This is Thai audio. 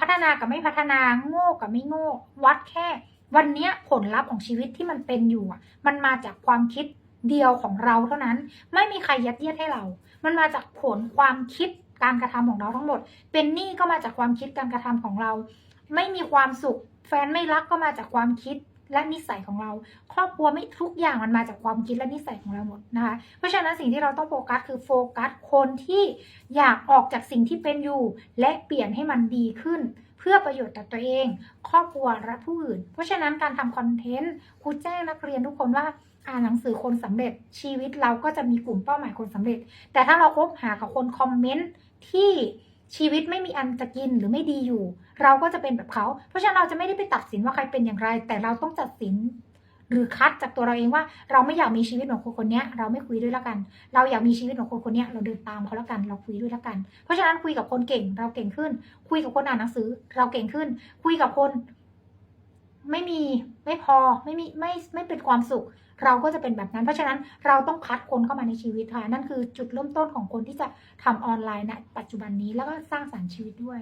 พัฒนากับไม่พัฒนาโง่กับไม่โง่ วัดแค่ วันนี้ผลลัพธ์ของชีวิตที่มันเป็นอยู่ มันมาจากความคิดเดียวของเราเท่านั้น ไม่มีใครยัดเยียดให้เรา มันมาจากผลความคิดการกระทำของเราทั้งหมด เป็นหนี้ก็มาจากความคิดการกระทำของเรา ไม่มีความสุข แฟนไม่รักก็มาจากความคิด และนิสัยของเรา ครอบครัวไม่ทุกอย่างมันมาจากความคิดและนิสัยของเราหมดนะคะ เพราะฉะนั้นสิ่งที่เราต้องโฟกัสคือโฟกัสคนที่อยากออกจากสิ่งที่เป็นอยู่ และเปลี่ยนให้มันดีขึ้น เพื่อประโยชน์ต่อตัวเอง ครอบครัวและผู้อื่น เพราะฉะนั้นการทำคอนเทนต์ครูแจ้งนักเรียนทุกคนว่าอ่านหนังสือคนสำเร็จชีวิตเราก็จะมีกลุ่มเป้าหมายคนสำเร็จ แต่ถ้าเราคบหากับคนคอมเมนต์ที่ ชีวิตไม่มีอันจะกินหรือไม่ดีอยู่ เราก็จะเป็นแบบเขา เพราะฉะนั้นเราจะไม่ได้ไปตัดสินว่าใครเป็นอย่างไร แต่เราต้องตัดสิน หรือคัดจากตัวเราเองว่า เราไม่อยากมีชีวิตของคนคนนี้เราไม่คุยด้วยแล้วกัน เราอยากมีชีวิตของคนคนนี้เราเดินตามเขาแล้วกัน เราคุยด้วยแล้วกัน เพราะฉะนั้นคุยกับคนเก่ง เราเก่งขึ้น คุยกับคนอ่านหนังสือ เราเก่งขึ้น คุยกับคน ไม่มีไม่พอไม่มีไม่ไม่เป็นความสุข เราก็จะเป็นแบบนั้น เพราะฉะนั้นเราต้องคัดคนเข้ามาในชีวิตค่ะนั่นคือจุดเริ่มต้นของคนที่จะทำออนไลน์ณปัจจุบันนี้แล้วก็สร้างสรรค์ชีวิตด้วย